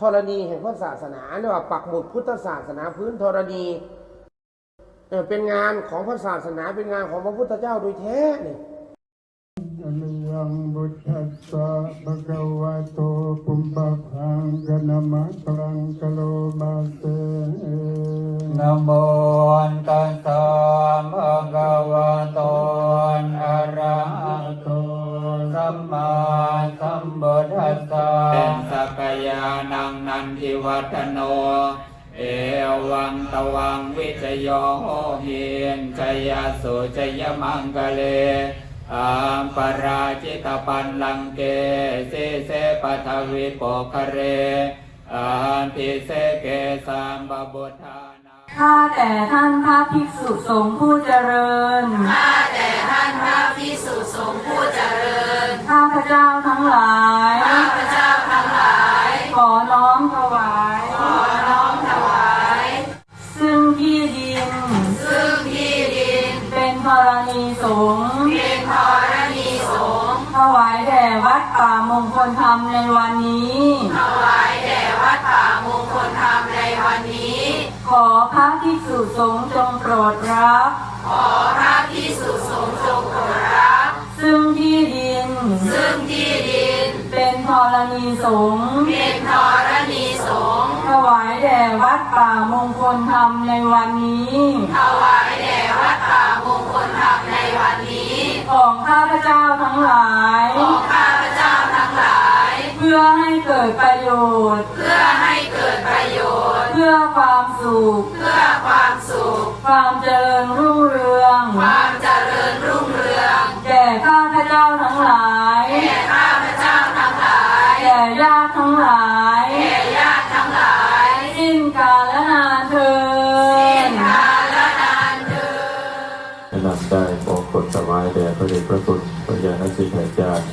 ธรณีแห่งพระศาสนาเรียกว่าปักหมุดพุทธศาสนาพื้นธรณีเออเป็นงานของพระศาสนาเป็นงานของพระพุทธเจ้าโดยแท้เนี่ยอนิยังบุตตัสสะภะคะวะโตปุปปะพังกะนะมะตรังกะโลมาเตนะโมตัสสะภะคะวะโต ทธัสสะเป็นสักยานังนันทิวัฒโน เอวังตวังวิจโยโหหินชยสุชยมังกะเลอัมปราจิตปันลังเกเสเสปัทวิโปคะเรอัมพิเสเกสัมบบุทธานาข้าแต่ท่านพระภิกษุสงฆ์ผู้เจริญ ข้าแต่ท่านพระพิสุสงฆ์ผู้เจริญ ข้าพระเจ้าทั้งหลาย รณีสงฆ์เป็นธรณีสงฆ์ถวายแด่วัดป่ามงคลธรรมในวันนี้ ถวายแด่วัดป่ามงคลธรรมในวันนี้ ขอพระภิกษุสงฆ์จงโปรดรับ ขอพระพิสุสงฆ์จงโปรดรับ ซึ่งที่ดิน ซึ่งที่ดิน เป็นธรณีสงฆ์เป็นธรณีสงฆ์ถวายแด่วัดป่ามงคลธรรมในวันนี้ ถวายแด่วัดป่ามงคล ธรรมในวันนี้ของข้าพเจ้าทั้งหลาย ของข้าพเจ้าทั้งหลาย เพื่อให้เกิดประโยชน์ เพื่อให้เกิดประโยชน์ เพื่อความสุข เพื่อความสุข ความเจริญรุ่งเรือง ความเจริญรุ่งเรือง องกฎถวายแด่พระเดชพระคุณพระยาณสิทธิจารย์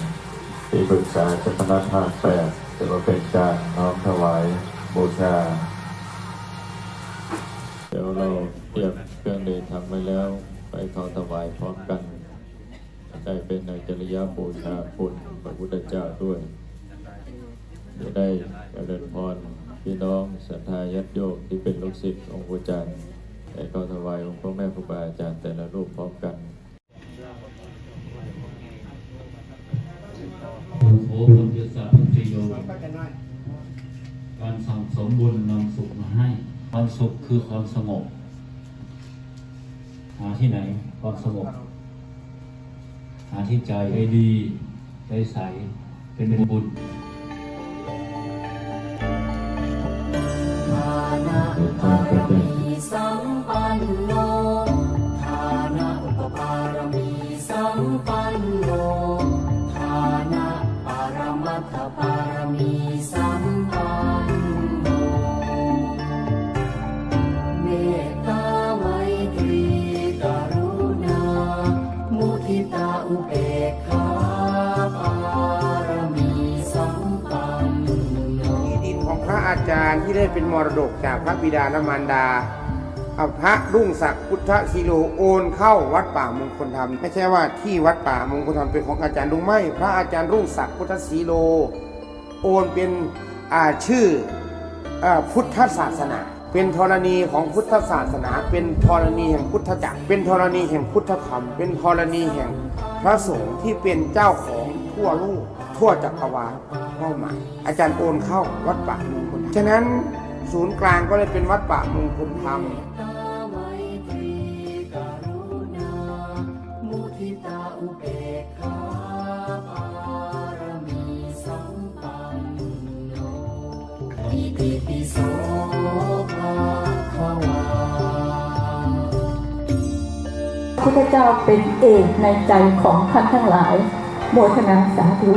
ที่ปรึกษาเจ้าคณะภาคแปดจะมาเป็นการน้อมถวายบูชา เดี๋ยวเราเตรียมเครื่องเดชทำไว้แล้ว ไปขอถวายพร้อมกันได้เป็นในจริยบูชาคุณพระพุทธเจ้าด้วยจะได้เจริญพรพี่น้องศรัทธาญาติโยมที่เป็นลูกศิษย์องค์พระอาจารย์ได้เข้าถวายองค์พระแม่ครูบาอาจารย์แต่ละรูปพร้อมกัน โอ้โหพุทธศาสนิโยการสั่งสมบุญนำสุขมาให้ ความสุขคือความสงบ หาที่ไหนความสงบ หาที่ใจได้ดี ได้ใส เป็นบุญ จารย์ที่ได้เป็นมรดกจากพระบิดาและมารดาเอาพระรุ่งศักดิ์พุทธศิโลโอนเข้าวัดป่ามงคลธรรม ไม่ใช่ว่าที่วัดป่ามงคลธรรมเป็นของอาจารย์ลุงไม่ พระอาจารย์รุ่งศักดิ์พุทธศิโล โอนเป็นชื่ออพุทธศาสนา เป็นธรณีของพุทธศาสนา เป็นธรณีแห่งพุทธจักร เป็นธรณีแห่งพุทธธรรม เป็นธรณีแห่งพระสงฆ์ที่เป็นเจ้าของ ทั่วโลกทั่วจักรวาลเข้ามาอาจารย์โอนเข้าวัดป่ามงคลฉะนั้นศูนย์กลางก็เลยเป็นวัดป่ามงคลธรรมตาไมตรีกรุณามุทิตาอุเบกขาปารมีสัมปันโนอิติปิโสภะคะวาพระพุทธเจ้าเป็นเอกในใจของท่านทั้งหลาย โมทนาสาธุ